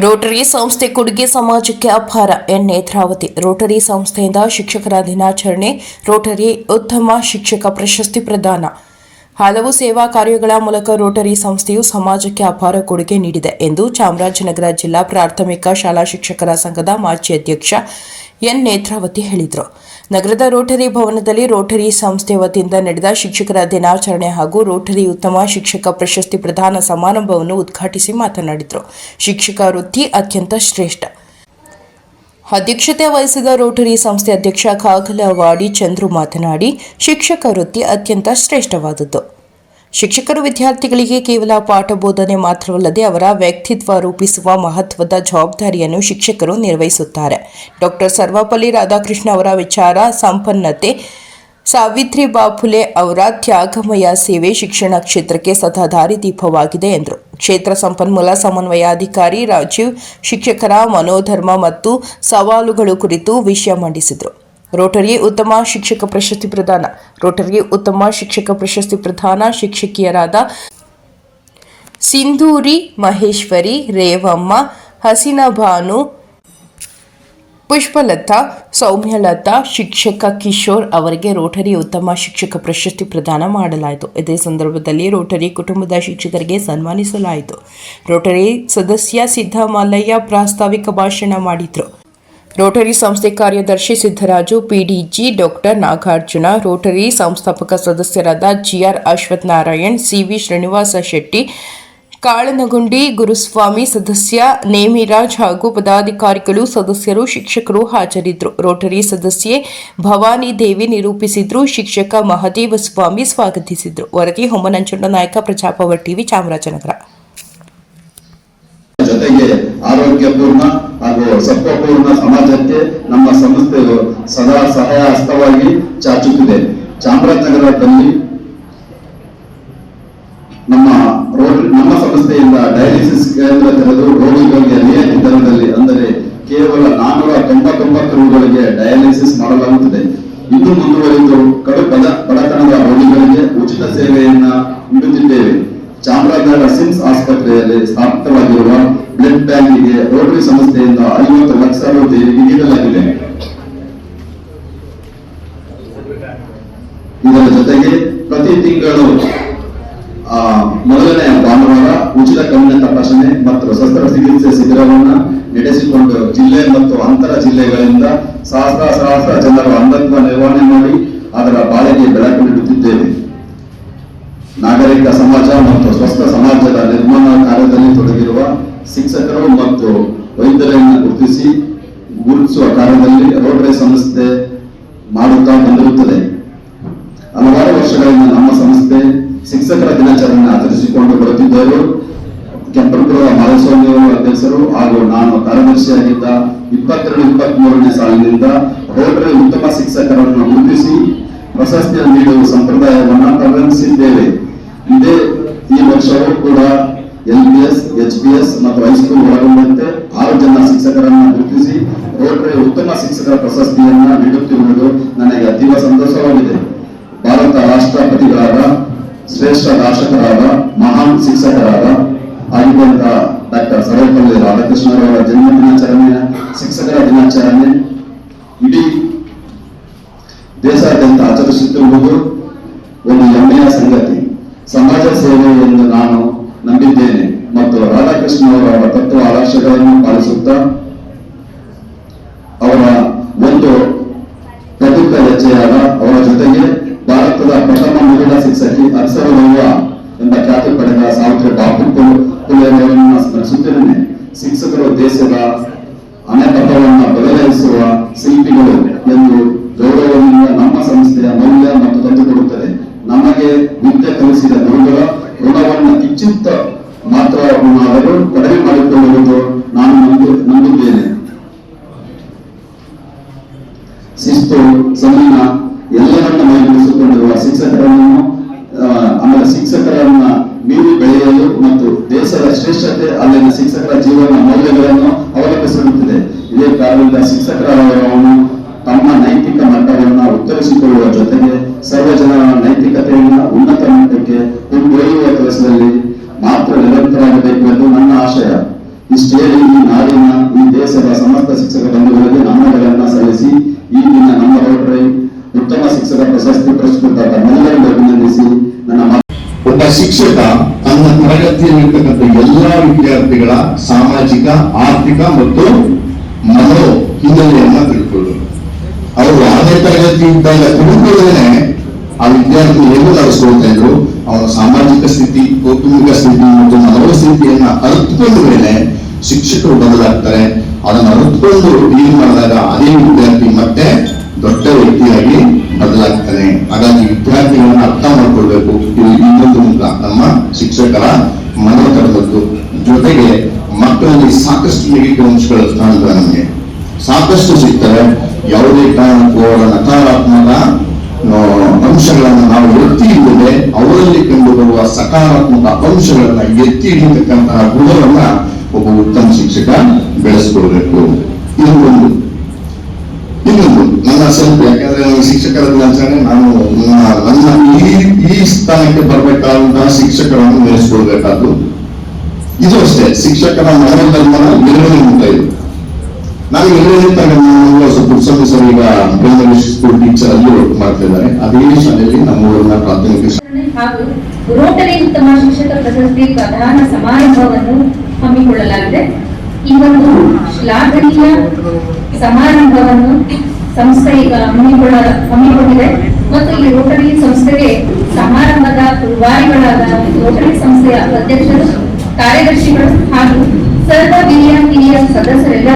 Rotary ಸಂಸ್ಥೆ ಕೊಡುಗೆ ಸಮಾಜಕ್ಕೆ ಅಪಾರ ಎನ್ ನೇತ್ರಾವತಿ ರೋಟರಿ ಸಂಸ್ಥೆಯಿಂದ ಶಿಕ್ಷಕರ ದಿನಾಚರಣೆ, ರೋಟರಿ ಉತ್ತಮ ಶಿಕ್ಷಕ ಪ್ರಶಸ್ತಿ ಪ್ರದಾನ. ಹಲವು ಸೇವಾ ಕಾರ್ಯಗಳ ಮೂಲಕ ರೋಟರಿ ಸಂಸ್ಥೆಯು ಸಮಾಜಕ್ಕೆ ಅಪಾರ ಕೊಡುಗೆ ನೀಡಿದೆ ಎಂದು ಚಾಮರಾಜನಗರ ಜಿಲ್ಲಾ ಪ್ರಾಥಮಿಕ ಶಾಲಾ ಶಿಕ್ಷಕರ ಸಂಘದ ಮಾಜಿ ಅಧ್ಯಕ್ಷ ಎನ್ ನೇತ್ರಾವತಿ ಹೇಳಿದರು. ನಗರದ ರೋಟರಿ ಭವನದಲ್ಲಿ ರೋಟರಿ ಸಂಸ್ಥೆ ವತಿಯಿಂದ ನಡೆದ ಶಿಕ್ಷಕರ ದಿನಾಚರಣೆ ಹಾಗೂ ರೋಟರಿ ಉತ್ತಮ ಶಿಕ್ಷಕ ಪ್ರಶಸ್ತಿ ಪ್ರದಾನ ಸಮಾರಂಭವನ್ನು ಉದ್ಘಾಟಿಸಿ ಮಾತನಾಡಿದರು. ಶಿಕ್ಷಕ ವೃತ್ತಿ ಅತ್ಯಂತ ಶ್ರೇಷ್ಠ. ಅಧ್ಯಕ್ಷತೆ ವಹಿಸಿದ ರೋಟರಿ ಸಂಸ್ಥೆ ಅಧ್ಯಕ್ಷ ಕಾಗಲವಾಡಿ ಚಂದ್ರು ಮಾತನಾಡಿ, ಶಿಕ್ಷಕ ವೃತ್ತಿ ಅತ್ಯಂತ ಶ್ರೇಷ್ಠವಾದದ್ದು. ಶಿಕ್ಷಕರು ವಿದ್ಯಾರ್ಥಿಗಳಿಗೆ ಕೇವಲ ಪಾಠ ಬೋಧನೆ ಮಾತ್ರವಲ್ಲದೆ ಅವರ ವ್ಯಕ್ತಿತ್ವ ರೂಪಿಸುವ ಮಹತ್ವದ ಜವಾಬ್ದಾರಿಯನ್ನು ಶಿಕ್ಷಕರು ನಿರ್ವಹಿಸುತ್ತಾರೆ. ಡಾಕ್ಟರ್ ಸರ್ವಪಲ್ಲಿ ರಾಧಾಕೃಷ್ಣ ಅವರ ವಿಚಾರ, ಸಂಪನ್ನತೆ, ಸಾವಿತ್ರಿ ಬಾಪುಲೆ ಅವರ ತ್ಯಾಗಮಯ ಸೇವೆ ಶಿಕ್ಷಣ ಕ್ಷೇತ್ರಕ್ಕೆ ಸದಾ ದಾರಿದೀಪವಾಗಿದೆ ಎಂದರು. ಕ್ಷೇತ್ರ ಸಂಪನ್ಮೂಲ ಸಮನ್ವಯಾಧಿಕಾರಿ ರಾಜೀವ್, ಶಿಕ್ಷಕರ ಮನೋಧರ್ಮ ಮತ್ತು ಸವಾಲುಗಳು ಕುರಿತು ವಿಷಯ ಮಂಡಿಸಿದರು. ರೋಟರಿ ಉತ್ತಮ ಶಿಕ್ಷಕ ಪ್ರಶಸ್ತಿ ಪ್ರದಾನ ರೋಟರಿ ಉತ್ತಮ ಶಿಕ್ಷಕ ಪ್ರಶಸ್ತಿ ಪ್ರದಾನ ಶಿಕ್ಷಕಿಯರಾದ ಸಿಂಧೂರಿ ಮಹೇಶ್ವರಿ, ರೇವಮ್ಮ, ಹಸಿನಭಾನು, ಪುಷ್ಪಲತಾ, ಸೌಮ್ಯಲತಾ, ಶಿಕ್ಷಕ ಕಿಶೋರ್ ಅವರಿಗೆ ರೋಟರಿ ಉತ್ತಮ ಶಿಕ್ಷಕ ಪ್ರಶಸ್ತಿ ಪ್ರದಾನ ಮಾಡಲಾಯಿತು. ಇದೇ ಸಂದರ್ಭದಲ್ಲಿ ರೋಟರಿ ಕುಟುಂಬದ ಶಿಕ್ಷಕರಿಗೆ ಸನ್ಮಾನಿಸಲಾಯಿತು. ರೋಟರಿ ಸದಸ್ಯ ಸಿದ್ದಮಲ್ಲಯ್ಯ ಪ್ರಾಸ್ತಾವಿಕ ಭಾಷಣ ಮಾಡಿದರು. ರೋಟರಿ ಸಂಸ್ಥೆ ಕಾರ್ಯದರ್ಶಿ Siddaraju PDG doctor Nagarjuna, Rotary ಸಂಸ್ಥಾಪಕ ಸದಸ್ಯರಾದ ಜಿಆರ್ ಅಶ್ವಥ್ ನಾರಾಯಣ್ ಸಿವಿ ಶ್ರೀನಿವಾಸ ಶೆಟ್ಟಿ, ಕಾಳನಗುಂಡಿ ಗುರುಸ್ವಾಮಿ ಸದಸ್ಯ ನೇಮಿರಾಜ್ ಹಾಗೂ ಪದಾಧಿಕಾರಿಗಳು, ಸದಸ್ಯರು, ಶಿಕ್ಷಕರು ಹಾಜರಿದ್ದರು. ರೋಟರಿ ಸದಸ್ಯೆ ಭವಾನಿ ದೇವಿ ನಿರೂಪಿಸಿದ್ರು. ಶಿಕ್ಷಕ ಮಹದೇವ ಸ್ವಾಮಿ ಸ್ವಾಗತಿಸಿದ್ರು. ವರದಿ ಹೊಮ್ಮನಂಜುಂಡ ನಾಯಕ ಪ್ರಜಾಪವರ್ ಟಿವಿ ಚಾಮರಾಜನಗರ. ಆರೋಗ್ಯಪೂರ್ಣ ಹಾಗೂ ಸತ್ವಪೂರ್ಣ ಸಮಾಜಕ್ಕೆ ನಮ್ಮ ಸಂಸ್ಥೆಯು ಸದಾ ಸಹಾಯ ಹಸ್ತವಾಗಿ ಚಾಚುತ್ತಿದೆ. ಚಾಮರಾಜನಗರದಲ್ಲಿ ನಮ್ಮ ನಮ್ಮ ಸಂಸ್ಥೆಯಿಂದ ಡಯಾಲಿಸಿಸ್ ಕೇಂದ್ರ ತೆರೆದು ರೋಗಿಗಳಿಗೆ ರಿಯಾಯಿತಿ ದರದಲ್ಲಿ ಅಂದರೆ ಕೇವಲ ನಾನ್ನೂರ ತೊಂಬತ್ತೊಂಬತ್ತು ರೋಗಿಗಳಿಗೆ ಡಯಾಲಿಸಿಸ್ ಮಾಡಲಾಗುತ್ತದೆ. ಇನ್ನು ಮುಂದುವರೆದು ಕಡು ಬಡ ಬಡತನದ ರೋಗಿಗಳಿಗೆ ಉಚಿತ ಸೇವೆಯನ್ನ ನೀಡುತ್ತಿದ್ದೇವೆ. ಚಾಮರಾಜನಗರ ಸಿಮ್ಸ್ ಆಸ್ಪತ್ರೆಯಲ್ಲಿ ಸ್ಥಾಪಿತವಾಗಿರುವ ಬ್ಲಡ್ ಬ್ಯಾಂಕಿಗೆ ರೋಟರಿ ಸಂಸ್ಥೆಯಿಂದ ಐವತ್ತು ಲಕ್ಷ ರು ದೇಣಿಗೆ ನೀಡಲಾಗಿದೆ. ಇದರ ಜೊತೆಗೆ ಪ್ರತಿ ತಿಂಗಳು ಮೊದಲನೆಯ ಮೊದಲನೇ ಭಾನುವಾರ ಉಚಿತ ಕಣ್ಣಿನ ತಪಾಸಣೆ ಮತ್ತು ಶಸ್ತ್ರ ಚಿಕಿತ್ಸೆ ಶಿಬಿರವನ್ನು ನಡೆಸಿಕೊಂಡು ಜಿಲ್ಲೆ ಮತ್ತು ಅಂತರ ಜಿಲ್ಲೆಗಳಿಂದ ಸಹಸ್ರ ಸಹಸ್ರ ಜನರ ಅಂಧತ್ವ ನಿರ್ವಹಣೆ ಮಾಡಿ ಅದರ ಬಾಳಿಗೆ ಬೆಳಕು ನೀಡುತ್ತಿದ್ದೇವೆ ನಾಗರಿಕ ಸಮಾಜ ಮತ್ತು ಸ್ವಸ್ಥ ಸಮಾಜದ ನಿರ್ಮಾಣ ಕಾರ್ಯದಲ್ಲಿ ತೊಡಗಿರುವ ಶಿಕ್ಷಕರು ಮತ್ತು ವೈದ್ಯರನ್ನು ಗುರುತಿಸಿ ಗುರುತಿಸುವ ಕಾರ್ಯದಲ್ಲಿ ರೋಟರಿ ಸಂಸ್ಥೆ ಮಾಡುತ್ತಾ ಬಂದಿರುತ್ತದೆ. ಹಲವಾರು ವರ್ಷಗಳಿಂದ ನಮ್ಮ ಸಂಸ್ಥೆ ಶಿಕ್ಷಕರ ದಿನಾಚರಣೆ ಆಚರಿಸಿಕೊಂಡು ಬರುತ್ತಿದ್ದರು. ಕೆಂಪನಪುರ ಅವರು ಅಧ್ಯಕ್ಷರು ಹಾಗೂ ನಾನು ಕಾರ್ಯದರ್ಶಿಯಾಗಿದ್ದ ಇಪ್ಪತ್ತೆರಡು ಇಪ್ಪತ್ತ್ ಮೂರನೇ ಸಾಲಿನಿಂದ ರೋಟರಿ ಉತ್ತಮ ಶಿಕ್ಷಕರನ್ನು ಗುರುತಿಸಿ ಪ್ರಶಸ್ತಿಯನ್ನು ನೀಡುವ ಸಂಪ್ರದಾಯವನ್ನು ಮತ್ತು ಹೈಸ್ಕೂಲ್ ಒಳಗೊಂಡಂತೆ ಆರು ಜನ ಶಿಕ್ಷಕರನ್ನು ಗುರುತಿಸಿ, ರೋಟರಿ ಉತ್ತಮ ಶಿಕ್ಷಕರ ಪ್ರಶಸ್ತಿಯನ್ನ ನೀಡುತ್ತಿರುವುದು ನನಗೆ ಅತೀವ ಸಂತೋಷವಾಗಿದೆ. ಭಾರತ ರಾಷ್ಟ್ರಪತಿಗಳಾದ, ಶ್ರೇಷ್ಠ ರಾಷ್ಟ್ರಕರಾದ ಮಹಾನ್ ಶಿಕ್ಷಕರಾದ ಆಗಿದ್ದಂತಹ ಡಾಕ್ಟರ್ ಸರ್ವಪಲ್ಲಿ ರಾಧಾಕೃಷ್ಣರವರ ಜನ್ಮ ದಿನಾಚರಣೆಯ ಶಿಕ್ಷಕರ ದಿನಾಚರಣೆ, ಇಡೀ ದೇಶಾದ್ಯಂತ ಆಚರಿಸುತ್ತಿರುವುದು ಒಂದು ಹೆಮ್ಮೆಯ ಸಂಗತಿ. ಸಮಾಜ ಸೇವೆ ಎಂದು ನಾನು ನಂಬಿದ್ದೇನೆ. ಅವರ ತತ್ವ ಆದರ್ಶಗಳನ್ನು ಪಾಲಿಸುತ್ತಾ ಅವರ ಒಂದು ಪ್ರಬುದ್ಧ ಹೆಚ್ಚೆಯಾದ ಅವರ ಜೊತೆಗೆ ಭಾರತದ ಪ್ರಥಮ ಮಹಿಳಾ ಶಿಕ್ಷಕಿ ಅರ್ಸರವಯ್ಯ ಎಂಬ ಖ್ಯಾತಿ ಪಡೆದ ಸಾವಿತ್ರಿ ಬಾಪು ಸ್ಮರಿಸುತ್ತೇನೆ ಶಿಕ್ಷಕರು ದೇಶದ ಅಣೆಪಥವನ್ನು ಬದಲಾಯಿಸುವ ಶಿಲ್ಪಿಗಳು ಎಂದು ಗೌರವದಿಂದ ನಮ್ಮ ಸಂಸ್ಥೆಯ ಮೌಲ್ಯ ಮತ್ತು ತಂದುಕೊಡುತ್ತದೆ ನಮಗೆ ವಿದ್ಯೆ ಕಲಿಸಿದ ಗುರುಗಳ ಋಣವನ್ನು ಕಿಂಚಿತ್ತ ಮಾತ್ರವನ್ನಾದರೂ ಕಡಿಮೆ ಮಾಡಿಕೊಳ್ಳುವುದು ನಾನು ನಂಬು, ನಂಬಿದ್ದೇನೆ. ಶಿಸ್ತು ಸಂಯಮ ಎಲ್ಲರನ್ನ ಮೈಗೂಡಿಸಿಕೊಂಡಿರುವ ಶಿಕ್ಷಕರನ್ನು ಆಮೇಲೆ ಶಿಕ್ಷಕರನ್ನ ಮೀರಿ ಬೆಳೆಯಲು ಮತ್ತು ದೇಶದ ಶ್ರೇಷ್ಠತೆ, ಅಲ್ಲಿನ ಶಿಕ್ಷಕರ ಜೀವನ ಮೌಲ್ಯಗಳನ್ನು ಶಿಕ್ಷಕ ಪ್ರಶಸ್ತಿ ಪುರಸ್ಕೃತ ತಮ್ಮೆಲ್ಲರಿಗೂ ಅಭಿನಂದಿಸಿ ನನ್ನ ಒಬ್ಬ ಶಿಕ್ಷಕ ತನ್ನ ತರಗತಿಯಲ್ಲಿರ್ತಕ್ಕಂಥ ಎಲ್ಲಾ ವಿದ್ಯಾರ್ಥಿಗಳ ಸಾಮಾಜಿಕ, ಆರ್ಥಿಕ ಮತ್ತು ಮನೋ ಹಿನ್ನೆಲೆಯನ್ನ ತಿಳ್ಕೊಳ್ಳೋದು. ಅವರು ಯಾವುದೇ ತರಗತಿ ಇದ್ದಾಗ ತಿಳ್ಕೊಳ್ಳದೇನೆ ಆ ವಿದ್ಯಾರ್ಥಿ ಹೇಗೆ ನಡೆಸ್ಕೊಳ್ತಾ ಇದ್ರು? ಅವರ ಸಾಮಾಜಿಕ ಸ್ಥಿತಿ, ಕೌಟುಂಬಿಕ ಸ್ಥಿತಿ ಮತ್ತು ಮನೋಸ್ಥಿತಿಯನ್ನ ಅರ್ಥಕೊಂಡ ಮೇಲೆ ಶಿಕ್ಷಕರು ಬದಲಾಗ್ತಾರೆ. ಅದನ್ನ ಅರ್ಥಕೊಂಡು ಡೀಲ್ ಮಾಡಿದಾಗ ಅದೇ ವಿದ್ಯಾರ್ಥಿ ಮತ್ತೆ ದೊಡ್ಡ ವ್ಯಕ್ತಿಯಾಗಿ ಬದಲಾಗ್ತಾನೆ ಹಾಗಾಗಿ ವಿದ್ಯಾರ್ಥಿಗಳನ್ನ ಅರ್ಥ ಮಾಡ್ಕೊಳ್ಬೇಕು. ಇದು ಇನ್ನೊಂದು ಮುಖ. ನಮ್ಮ ಶಿಕ್ಷಕರ ಮನೋತರದದ್ದು ಜೊತೆಗೆ ಮಕ್ಕಳಲ್ಲಿ ಸಾಕಷ್ಟು ನೆಗೆಟಿವ್ ಅಂಶಗಳು ಕಾಣ್ತವೆ ನಮಗೆ. ಸಾಕಷ್ಟು ಸಿಗ್ತವೆ. ಯಾವುದೇ ಕಾರಣಕ್ಕೂ ಅವರ ನಕಾರಾತ್ಮಕ ಅಂಶಗಳನ್ನು ನಾವು ಎತ್ತಿ ಹಿಡಿದರೆ ಅವರಲ್ಲಿ ಕಂಡುಬರುವ ಸಕಾರಾತ್ಮಕ ಅಂಶಗಳನ್ನ ಎತ್ತಿ ಹಿಡಿತಕ್ಕಂತಹ ಗುಣವನ್ನ ಒಬ್ಬ ಉತ್ತಮ ಶಿಕ್ಷಕ ಬೆಳೆಸ್ಕೊಳ್ಬೇಕು. ಇದು ಒಂದು ಸ್ವಲ್ಪ ಯಾಕಂದ್ರೆ ನಾನು ಶಿಕ್ಷಕರ ದಿನಾಚರಣೆ ನಾನು ನನ್ನ ಈ ಈ ಸ್ಥಾನಕ್ಕೆ ಬರಬೇಕಾದಂತಹ ಶಿಕ್ಷಕರನ್ನು ನೆಲೆಸ್ಕೊಳ್ಬೇಕಾದ್ದು ಇದು ಅಷ್ಟೇ ಶಿಕ್ಷಕರ ಮನೋಧರ್ಮನ ಎರಡನೇ ಮುಂದೆ ಇದು. ನಾನು ಸ್ವಲ್ಪ ಸ್ವಲ್ಪ ಸರ್ ಈಗ ಪ್ರೈಮರಿ ಸ್ಕೂಲ್ ಟೀಚರ್ ಅಲ್ಲಿ ವರ್ಕ್ ಮಾಡ್ತಾ ಇದ್ದಾರೆ. ಅದೇ ಶಾಲೆಯಲ್ಲಿ ನಮ್ಮೂರಿನ ಪ್ರಾಥಮಿಕ ಶಾಲೆ ಹಾಗೂ ರೋಟರಿ ಉತ್ತಮ ಶಿಕ್ಷಕ ಪ್ರಶಸ್ತಿ ಪ್ರಧಾನ ಸಮಾರಂಭವನ್ನು ಹಮ್ಮಿಕೊಳ್ಳಲಾಗಿದೆ. ಈ ಒಂದು ಶ್ಲಾಘನೀಯ ಸಮಾರಂಭವನ್ನು ಸಂಸ್ಥೆ ಈಗ ಹಮ್ಮಿಕೊಳ್ಳ, ಹಮ್ಮಿಕೊಂಡಿದೆ. ಮತ್ತು ಈ ರೋಟರಿ ಸಂಸ್ಥೆಗೆ ಸಮಾರಂಭದ ರೂವಾರಿಗಳಾದ ರೋಟರಿ ಸಂಸ್ಥೆಯ ಅಧ್ಯಕ್ಷರು, ಕಾರ್ಯದರ್ಶಿಗಳು ಹಾಗೂ ಸರ್ವ ಹಿರಿಯ ಹಿರಿಯ ಸದಸ್ಯರೆಲ್ಲ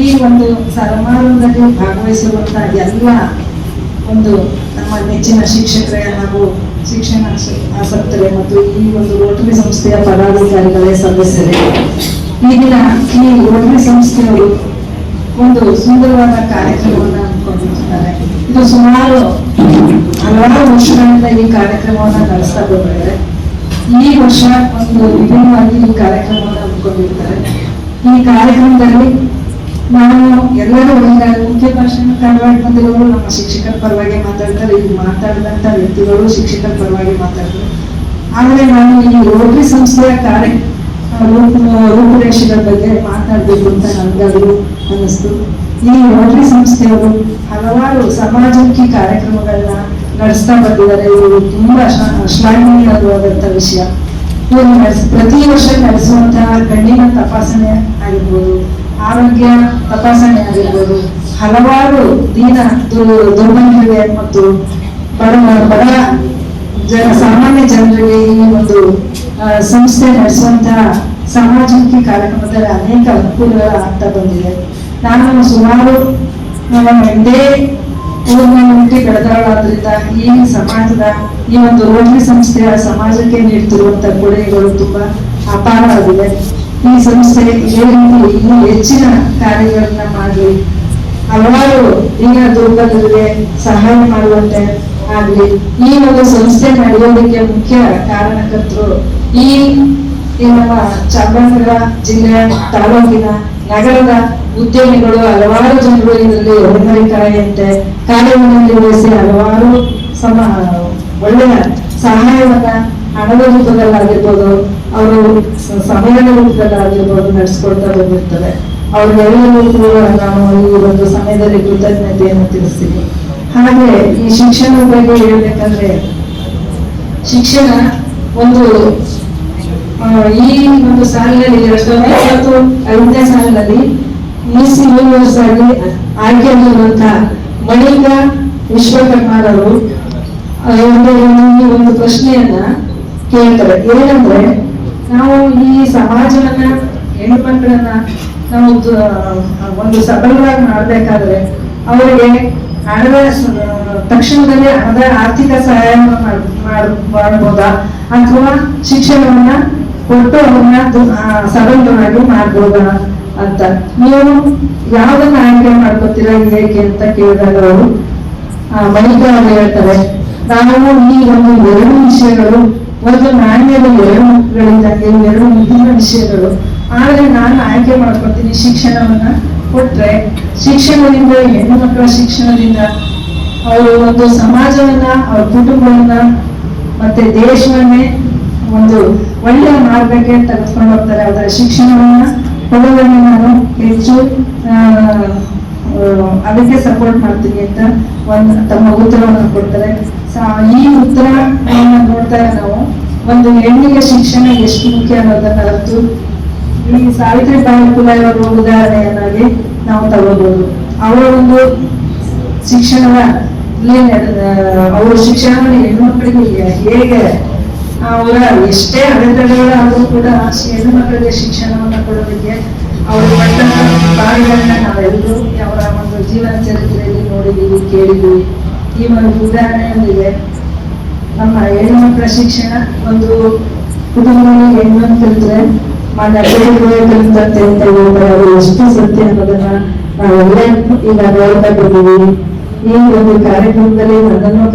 ಈ ಒಂದು ಸಮಾರಂಭದಲ್ಲಿ ಭಾಗವಹಿಸುವಂತ ಎಲ್ಲ ಒಂದು ನಮ್ಮ ನೆಚ್ಚಿನ ಶಿಕ್ಷಕರೇ ಹಾಗೂ ಶಿಕ್ಷಣ ಆಸ- ಆಸಕ್ತರೇ ಮತ್ತು ಈ ಒಂದು ರೋಟರಿ ಸಂಸ್ಥೆಯ ಪದಾಧಿಕಾರಿಗಳೇ, ಸದಸ್ಯರೇ. ಈ ದಿನ ಈ ರೋಟರಿ ಸಂಸ್ಥೆಯವರು ಒಂದು ಸುಂದರವಾದ ಕಾರ್ಯಕ್ರಮವನ್ನು ಹಮ್ಮಿಕೊಂಡಿರ್ತಾರೆ ಇದು ಸುಮಾರು ಹಲವಾರು ವರ್ಷಗಳಿಂದ ಈ ಕಾರ್ಯಕ್ರಮವನ್ನು ನಡೆಸ್ತಾ ಬಂದಿದ್ದಾರೆ. ಈ ವರ್ಷ ಒಂದು ವಿಭಿನ್ನವಾಗಿ ಈ ಕಾರ್ಯಕ್ರಮವನ್ನು ಹಮ್ಮಿಕೊಂಡಿರ್ತಾರೆ. ಈ ಕಾರ್ಯಕ್ರಮದಲ್ಲಿ ನಾವು ಎಲ್ಲರೂ ಒಂದ ಮುಖ್ಯ ಭಾಷಣಕಾರರಾಗಿ ಬಂದಿರೋರು, ನಮ್ಮ ಶಿಕ್ಷಕರ ಪರವಾಗಿ ಮಾತಾಡ್ತಾರೆ, ಇಲ್ಲಿ ಮಾತಾಡಿದಂತ ವ್ಯಕ್ತಿಗಳು ಶಿಕ್ಷಕರ ಪರವಾಗಿ ಮಾತಾಡ್ತಾರೆ. ಆಮೇಲೆ ನಾನು ಈ ರೋಟರಿ ಸಂಸ್ಥೆಯ ಕಾರ್ಯ ರೂಪುರೇಷೆಗಳ ಬಗ್ಗೆ ಮಾತಾಡಬೇಕು ಅಂತ ನನಗಾದ್ರು ಅನ್ನಿಸ್ತು. ಈ ರೋಟರಿ ಸಂಸ್ಥೆಯವರು ಹಲವಾರು ಸಮಾಜಮುಖಿ ಕಾರ್ಯಕ್ರಮಗಳನ್ನ ನಡೆಸ್ತಾ ಬಂದಿದ್ದಾರೆ. ಇವರು ತುಂಬಾ ಶ್ಲಾಘನೀಯವಾದಂಥ ವಿಷಯ. ಇವರು ಪ್ರತಿ ವರ್ಷ ನಡೆಸುವಂತಹ ಕಣ್ಣಿನ ತಪಾಸಣೆ ಆಗಿರ್ಬೋದು, ಆರೋಗ್ಯ ತಪಾಸಣೆ ಆಗಿರ್ಬೋದು, ಹಲವಾರು ದೀನ ದು- ದುರ್ಬಲರಿಗೆ ಮತ್ತು ಬಡ ಬಡ ಜನ, ಸಾಮಾನ್ಯ ಜನರಿಗೆ ಈ ಒಂದು ಸಂಸ್ಥೆ ನಡೆಸುವಂತಹ ಸಮಾಜಮುಖಿ ಕಾರ್ಯಕ್ರಮದಲ್ಲಿ ಅನೇಕ ಅನುಕೂಲಗಳು ಆಗ್ತಾ ಬಂದಿದೆ. ನಾನು ಸುಮಾರು, ನಮ್ಮ ಇದೇ ಊರಿನಲ್ಲಿ ಬೆಳೆದವಳಾದ್ರಿಂದ ಈ ಸಮಾಜದ, ಈ ಒಂದು ರೋಟರಿ ಸಂಸ್ಥೆಯ ಸಮಾಜಕ್ಕೆ ನೀಡುತ್ತಿರುವಂತಹ ಕೊಡುಗೆಗಳು ತುಂಬಾ ಅಪಾರವಾಗಿದೆ. ಈ ಸಂಸ್ಥೆ ಇದೇ ರೀತಿ ಇನ್ನೂ ಹೆಚ್ಚಿನ ಕಾರ್ಯಗಳನ್ನ ಮಾಡಿ ಹಲವಾರು ಈಗ ದುರ್ಗದಲ್ಲಿ ಸಹಾಯ ಮಾಡುವಂತೆ ಆಗ್ಲಿ. ಈ ಒಂದು ಸಂಸ್ಥೆ ನಡೆಯೋದಕ್ಕೆ ಮುಖ್ಯ ಕಾರಣಕರ್ತರು ಈ ಈ ನಮ್ಮ ಚಾಮರಾಜನಗರ ಜಿಲ್ಲೆಯ ತಾಲೂಕಿನ ನಗರದ ಉದ್ಯಮಿಗಳು ಹಲವಾರು ಜನರು ಇದರಲ್ಲಿ ಹೊಣೆಗಾರಿಕೆಯಂತೆ ಕಾರ್ಯವನ್ನು ನಿರ್ವಹಿಸಿ ಹಲವಾರು ಸಮ, ಒಳ್ಳೆಯ ಸಹಾಯವನ್ನ ಹಣದ ರೂಪದಲ್ಲಾಗಿರ್ಬೋದು, ಅವರು ಸಮಯದ ರೂಪದಲ್ಲಾಗಿರ್ಬೋದು ನಡೆಸ್ಕೊಳ್ತಾ ಬಂದಿರ್ತಾರೆ ಅವ್ರಿಗೆಲ್ಲರೂ ನಾನು ನಾವು ಈ ಒಂದು ಸಮಯದಲ್ಲಿ ಕೃತಜ್ಞತೆಯನ್ನು ತಿಳಿಸ್ತೀವಿ ಹಾಗೆ ಈ ಶಿಕ್ಷಣದ ಬಗ್ಗೆ ಹೇಳ್ಬೇಕಂದ್ರೆ, ಶಿಕ್ಷಣ ಒಂದು ಈ ಒಂದು ಸಾಲಿನಲ್ಲಿ ಎರಡ್ ಸಾವಿರದ ಇಪ್ಪತ್ತು ಐದನೇ ಸಾಲಿನಲ್ಲಿ ಮಿಸ್ ಯೂನಿವರ್ಸ್ ಆಗಿ ಆಯ್ಕೆಯಾಗಿರುವಂತಹ ಮಣಿಕ ವಿಶ್ವಕರ್ಮಾರವರು ಒಂದು ಒಂದು ಪ್ರಶ್ನೆಯನ್ನ ಕೇಳ್ತಾರೆ. ಏನಂದ್ರೆ, ನಾವು ಈ ಸಮಾಜವನ್ನ ಹೆಣ್ಮಕ್ಳನ್ನ ನಾವು ದ- ಒಂದು ಸಬಲವಾಗಿ ಮಾಡ್ಬೇಕಾದ್ರೆ ಅವರಿಗೆ ಹಣದ ತಕ್ಷಣದಲ್ಲಿ ಹಣದ ಆರ್ಥಿಕ ಸಹಾಯವನ್ನು ಮಾಡಬಹುದಾ ಅಥವಾ ಶಿಕ್ಷಣವನ್ನ ಕೊಟ್ಟು ಅವ್ರನ್ನ ಸಬಲರಾಗಿ ಮಾಡ್ಬೋದಾ ಅಂತ. ನೀವು ಯಾವ್ದನ್ನ ಆಯ್ಕೆ ಮಾಡ್ಕೋತೀರಾ, ಏಕೆ ಅಂತ ಕೇಳಿದಾಗ ಅವರು ಬಳಿಕ ಅವ್ರು ಹೇಳ್ತಾರೆ ನಾವು ಈ ಒಂದು ಎರಡು ವಿಷಯಗಳು, ಒಂದು ನಾಣ್ಯದ ಎರಡು ಮಕ್ಕಳಿಂದ ಎರಡು ವಿಭಿನ್ನ ವಿಷಯಗಳು, ಆದ್ರೆ ನಾನು ಆಯ್ಕೆ ಮಾಡ್ಕೊತೀನಿ ಶಿಕ್ಷಣವನ್ನ ಕೊಟ್ರೆ, ಶಿಕ್ಷಣದಿಂದ, ಹೆಣ್ಣು ಮಕ್ಕಳ ಶಿಕ್ಷಣದಿಂದ, ಅವರು ಒಂದು ಸಮಾಜವನ್ನ, ಅವ್ರ ಕುಟುಂಬವನ್ನ, ಮತ್ತೆ ದೇಶವನ್ನೇ ಒಂದು ಒಳ್ಳೆಯ ಮಾರ್ಗಕ್ಕೆ ತೆಗೆದುಕೊಂಡು ಹೋಗ್ತಾರೆ. ಅದರ ಶಿಕ್ಷಣವನ್ನ ಕೊಡುವಲ್ಲಿ ನಾನು ಹೆಚ್ಚು ಅದಕ್ಕೆ ಸಪೋರ್ಟ್ ಮಾಡ್ತೀನಿ ಅಂತ ಒಂದು ತಮ್ಮ ಉತ್ತರವನ್ನು ಕೊಡ್ತಾರೆ. ಈ ಉತ್ತರ ನೋಡ್ತಾರೆ ನಾವು, ಒಂದು ಹೆಣ್ಣಿಗೆ ಶಿಕ್ಷಣ ಎಷ್ಟು ಮುಖ್ಯ ಅನ್ನೋದನ್ನ ಅರ್ತು ಈ ಸಾವಿತ್ರಿ ಬಾಯಿ ಅವರ ಉದಾಹರಣೆಯನ್ನಾಗಿ ನಾವು ತಗೋಬಹುದು ಅವರ ಒಂದು ಶಿಕ್ಷಣದ ಇಲ್ಲಿ ಅವರ ಶಿಕ್ಷಣವನ್ನು ಹೆಣ್ಣುಮಕ್ಕಳಿಗೆ ಹೇಗೆ ಅವರ ಎಷ್ಟೇ ಅಡೆತಡೆಗಳಾದರೂ ಕೂಡ ಹೆಣ್ಣು ಮಕ್ಕಳಿಗೆ ಶಿಕ್ಷಣವನ್ನು ಕೊಡೋದಕ್ಕೆ ಅವರು ಪಟ್ಟಂತ ಕಾರ್ಯಗಳನ್ನ ನಾವೆಲ್ಲರೂ ಅವರ ಒಂದು ಜೀವನ ಚರಿತ್ರೆಯಲ್ಲಿ ನೋಡಿದ್ದೀವಿ, ಕೇಳಿದ್ದೀವಿ. ಈ ಒಂದು ಉದಾಹರಣೆಯೊಂದಿಗೆ ನಮ್ಮ ಹೆಣ್ಣು ಮಕ್ಕಳ ಶಿಕ್ಷಣ ಒಂದು ಕುಟುಂಬದಲ್ಲಿ ಹೆಣ್ಣು ಅಂತಂದ್ರೆ ಅದು ಎಷ್ಟು ಸತ್ಯ ಅನ್ನೋದನ್ನ ನಾವೆಲ್ಲ ಈಗ ನೋಡ್ತಾ ಈ ಒಂದು ಕಾರ್ಯಕ್ರಮದಲ್ಲಿ ನನ್ನನ್ನು